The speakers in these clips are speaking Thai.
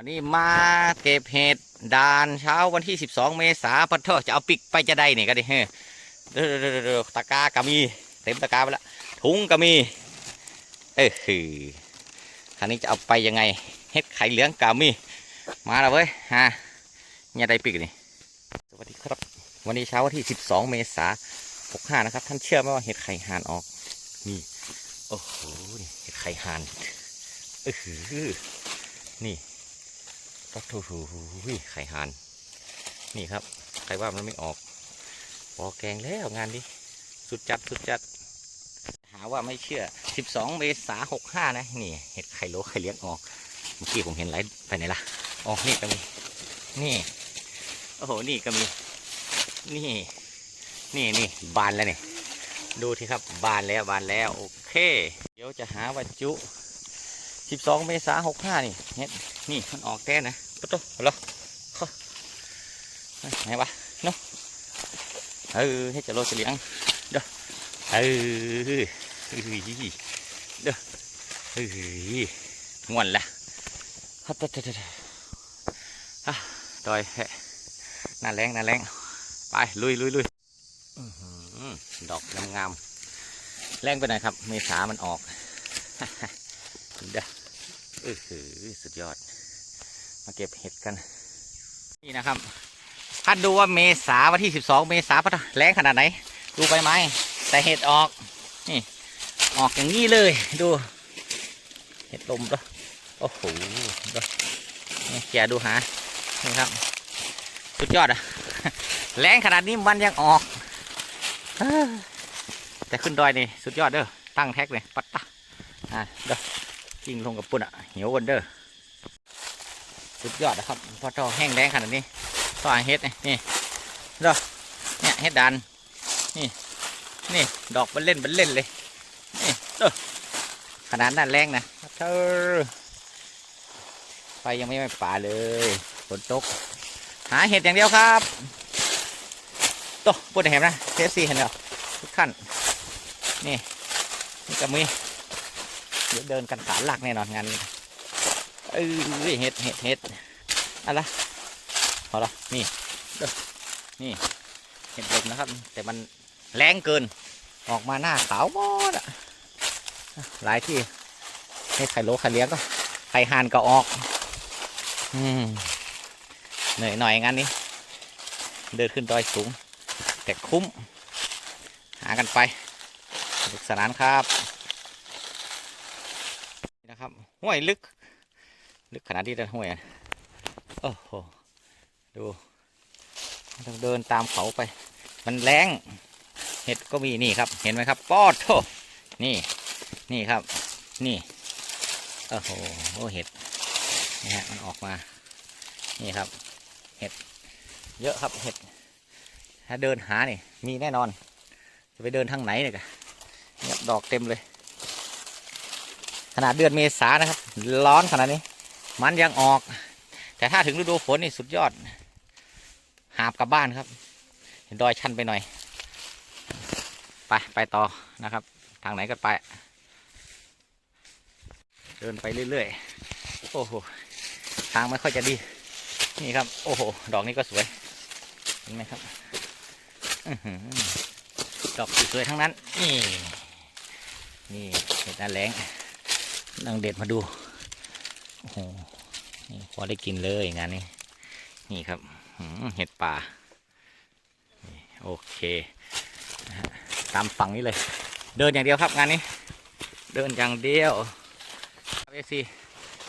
วันนี้มาเก็บเห็ดดานเช้าวันที่ 12 เมษาพัทเถอจะเอาปิกไปจะได้นี่ก็ได้เฮ้ยเด้อตะกร้าก็มี เต็มตะกร้าไปละถุงก็มี เออคือคันนี้จะเอาไปยังไงเห็ดไข่เหลืองก็มี มาแล้วเว้ยฮะเนี่ยได้ปิกนี่สวัสดีครับ วันนี้เช้าวันที่ 12 เมษายน65นะครับ ท่านเชื่อไหมว่าเห็ดไข่ห่านออก นี่ โอ้โหเห็ดไข่ห่านเออหื อนี่ก็ถูไข่ห่าน นี่ครับ ใครว่ามันไม่ออกปอแกงแล้วงานนี้สุดจัดสุดจัด หาว่าไม่เชื่อ 12 เมษายน65นะ นี่ เห็ดไข่โลไข่เลี้ยงออก เมื่อกี้ผมเห็นไหลไปไหนล่ะออกนี่ก็มี นี่ โอ้โห นี่ก็มี นี่ นี่นี่บานแล้วนี่ดูที่ครับ บานแล้วบานแล้ว โอเค เดี๋ยวจะหาวัจจุ 12 เมษายน65นี่เฮ็ดนี่มันออกแต้นะ ปุ๊บตุ๊บเหรอเขาไหนวะเนาะเออให้จะโลจะเลี้ยงเด้อเออเด้อเฮ้ยง่วนละฮัตตะตะตะตะอะดอยแฮะหน้าแรงน้าแรงไปลุยลุยลุยอื้อหือดอกงามๆแรงไปหน่อยครับ เมษามันออกเด้อเออสุดยอด มาเก็บเห็ดกัน นี่นะครับท่านดูว่าเมษาวันที่ 12 เมษาพัดแรงขนาดไหน ดูใบไม้ แต่เห็ดออกนี่ออกอย่างนี้เลยดู เห็ดลมด้วยโอ้โหดูนี่แกดูหานี่ครับสุดยอดอะแรงขนาดนี้มันยังออก แต่ขึ้นดอยนี่สุดยอดเด้อตั้งแท็กเลยปัตตะอะเด้อกิ้งลงกับปุ่นอะเหี่ยววันเด้อ สุดยอดนะครับพอทอแห้งแรงขนาดนี้ต่อเฮ็ดนี่นี่เด้อเนี่ยเฮ็ดดันนี่นี่ดอกมันเล่นมันเล่นเลยนี่เด้อขนาดนั้นแรงนะเธอไฟยังไม่ไม่ป่าเลยฝนตก หาเห็ดอย่างเดียวครับโตปุ่นเห็นนะเทสซี่เห็นเหรอทุกขั้นนี่นี่ก็มีเดี๋ยวเดินกันขาหลักแน่นอนงานนี้ เออเห็ดเห็ดเห็ดอะไรพอละนี่เด้อนี่เห็ดลมนะครับ แต่มันแรงเกิน ออกมาหน้าขาวหมดอะหลายที่ให้ไข่โลไข่เลี้ยงก็ไข่ห่านก็ออก อืมเหนื่อยหน่อยงานนี้ เดินขึ้นดอยสูง แต่คุ้ม หากันไปสนุกสนานครับนี่นะครับห้วยลึก ลึกขนาดที่เดินห้วยอะโอ้โหดูต้องเดินตามเขาไป มันแรงเห็ดก็มีนี่ครับ เห็นไหมครับปอดโถนี่นี่ครับ นี่โอ้โหโอ้เห็ดนี่ฮะมันออกมา นี่ครับ เห็ด เยอะครับเห็ด ถ้าเดินหานี่มีแน่นอน จะไปเดินทางไหนเนี่ยกะเนี่ยดอกเต็มเลย ขนาดเดือนเมษานะครับ ร้อนขนาดนี้ มันยังออก แต่ถ้าถึงฤดูฝนนี่สุดยอด หาบกลับบ้านครับเห็นดอยชันไปหน่อย ไปไปต่อนะครับ ทางไหนก็ไป เดินไปเรื่อยๆ โอ้โห ทางไม่ค่อยจะดี นี่ครับ โอ้โห ดอกนี้ก็สวย เห็นไหมครับอดอกสวยๆทั้งนั้น นี่ นี่เห็ดหน้าแรงนังเด็ดมาดู โอ้โหพอได้กินเลยงานนี้ นี่ครับเห็ดป่า โอเค ตามฝั่งนี้เลย เดินอย่างเดียวครับงานนี้ เดินอย่างเดียวเอซี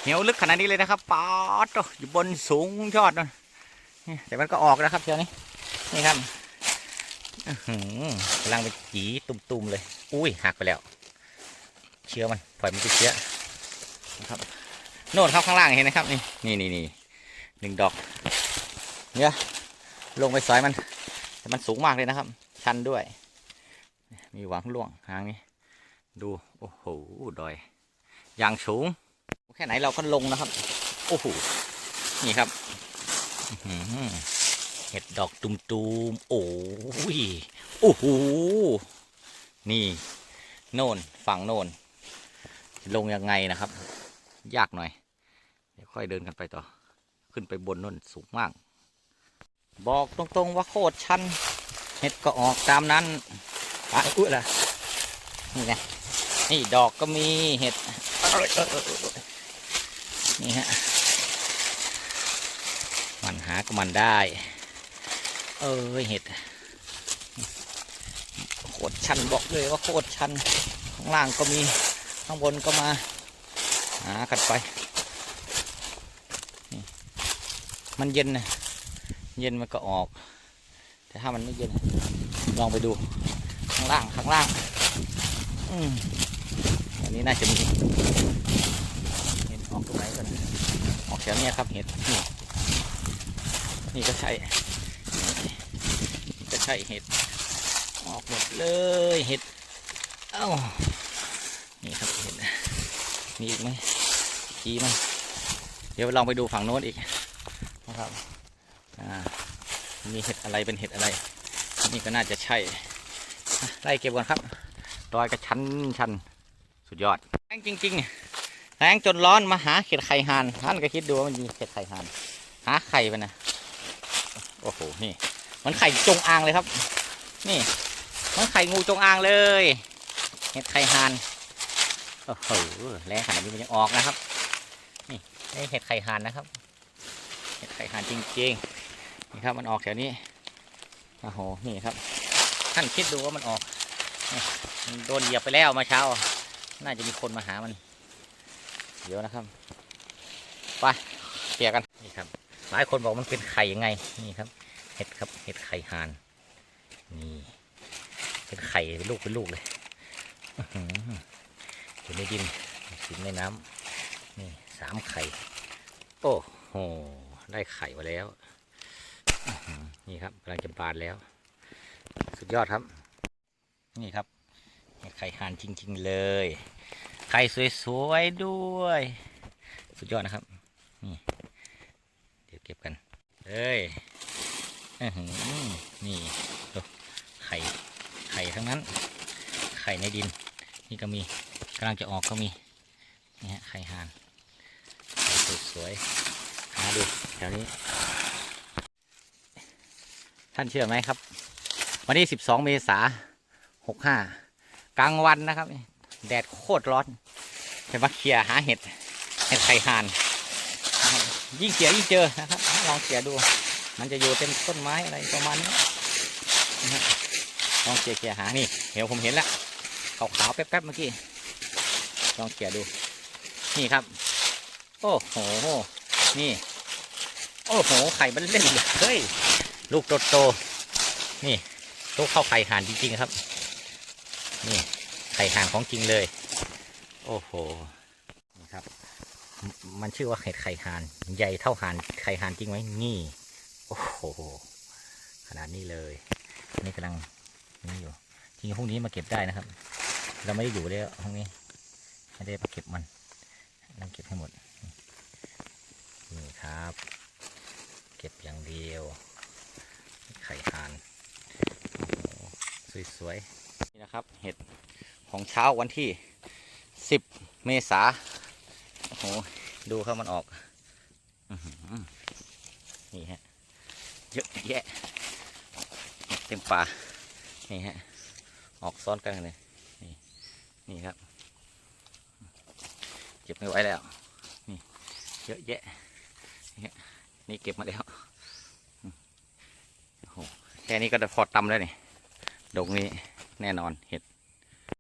เหนียวลึกขนาดนี้เลยนะครับปาดอยู่บนสูงยอดนะนี่แต่มันก็ออกนะครับเชียวนี้นี่ครับกำลังไปจีตุ่มๆเลย อุ้ยหักไปแล้ว เชื้อมันปล่อยมันไปเชื้อนะครับ โน่นครับข้างล่างเห็นไหมครับนี่นี่นี่นี่หนึ่งดอกเนี่ยลงไปสอยมันแต่มันสูงมากเลยนะครับ ชันด้วย มีหวังล่วงทางนี้ ดูโอ้โหดอยอย่างสูง แค่ไหนเราก็ลงนะครับ โอ้โหนี่ครับหือเห็ดดอกตุมๆโอ้ยโอ้โหนี่โน่นฝั่งโน่นลงยังไงนะครับ ยากหน่อย ค่อยเดินกันไปต่อ ขึ้นไปบนนั่นสูงมาก บอกตรงๆว่าโคตรชัน เห็ดก็ออกตามนั้นอะอุ้ยละนี่ไงนี่ดอกก็มีเห็ดนี่ฮะมันหาก็มันได้ เออเห็ดโคตรชันบอกเลยว่าโคตรชันข้างล่างก็มีข้างบนก็มาหากันไปนี่ มันเย็นนะเย็นมันก็ออก แต่ถ้ามันไม่เย็น ลองไปดูข้างล่างข้างล่างอืมอันนี้น่าจะมีเห็ดออกตรงไหนกันออกแถวเนี้ยครับเห็ดนี่นี่ก็ใช่ก็ใช่เห็ดออกหมดเลยเห็ดเอ้านี่ครับเห็ดมีอีกไหมขี้มันเดี๋ยวลองไปดูฝั่งโน้นอีก นะครับอ่ามีเห็ดอะไรเป็นเห็ดอะไร นี่ก็น่าจะใช่ไล่เก็บก่อนครับดอยกระชั้นชันสุดยอดแรงจริงๆแรงจนร้อนมาหาเห็ดไข่ห่านท่านก็คิดดูว่ามันมีเห็ดไข่ห่าน หาไข่มันะโอ้โหนี่ มันไข่จงอางเลยครับ นี่ มันไข่งูจงอางเลยเห็ดไข่ห่านโอ้โหแรงขนาดนี้มันยังออกนะครับ นี่เห็ดไข่ห่านนะครับ ไข่ห่านจริงๆนี่ครับมันออกแถวนี้โอ้โหนี่ครับ ท่านคิดดูว่ามันออกมันโดนเหยียบไปแล้วมาเช้า น่าจะมีคนมาหามัน เดี๋ยวนะครับไปเปียกันนี่ครับ หลายคนบอกมันเป็นไข่ยังไงนี่ครับ เห็ดครับเห็ดไข่ห่านนี่เป็นไข่เป็นลูกเป็นลูกเลยอื้อหืออยู่ในดินสินในน้ำนี่สามไข่ โอ้โห ได้ไข่มาแล้ว นี่ครับกำลังจะบานแล้ว สุดยอดครับ นี่ครับ ไข่ห่านจริง ๆ เลย ไข่สวยๆด้วย สุดยอดนะครับ นี่ เดี๋ยวเก็บกันเอ้ยนี่ดูไข่ ไข่ทั้งนั้น ไข่ในดิน นี่ก็มีกำลังจะออกก็มี นี่ฮะไข่ห่านไข่สวยๆ หาดูแถวนี้ ท่านเชื่อไหมครับ วันที่12เมษา65กลางวันนะครับ แดดโคตรร้อนจะมาเคลียหาเห็ดเห็ดไข่ห่านยิ่งเขี่ยยิ่งเจอนะครับลองเขี่ยดู มันจะอยู่เต็มต้นไม้อะไรประมาณนี้นะลองเขี่ยเขี่ยหานี่เดี๋ยวผมเห็นแล้วขาวขาวๆแป๊บๆเมื่อกี้ลองเขี่ยดู นี่ครับ โอ้โห นี่ โอ้โห ไข่มันเล่นเลยเฮ้ย ลูกโตๆนี่ลูกเข้าไข่ห่านจริง ๆ ครับ นี่ ไข่ห่านของจริงเลย โอ้โห นี่ครับ มันชื่อว่าเห็ดไข่ห่าน ใหญ่เท่าห่าน ไข่ห่านจริงไหมนี่ โอ้โห ขนาดนี้เลยนนี้กำลังนี่อยู่ จริงๆพรุ่งนี้มาเก็บได้นะครับ เราไม่ได้อยู่แล้วพรุ่งนี้ ไม่ได้มาเก็บมันต้องเก็บให้หมด นี่ครับ เก็บอย่างเดียว ไข่ห่านสวยๆนี่นะครับ เห็ดของเช้าวันที่ 10 เมษาโอ้โหดูครับมันออกนี่ฮะเยอะแยะเต็มป่านี่ฮะออกซ้อนกันเลยนี่นี่ครับเก็บไม่ไหวแล้วนี่เยอะแยะนี่เก็บมาแล้ว ค่นี้ก็จะพอตำแล้วนี่ดงนี้แน่นอนเห็ด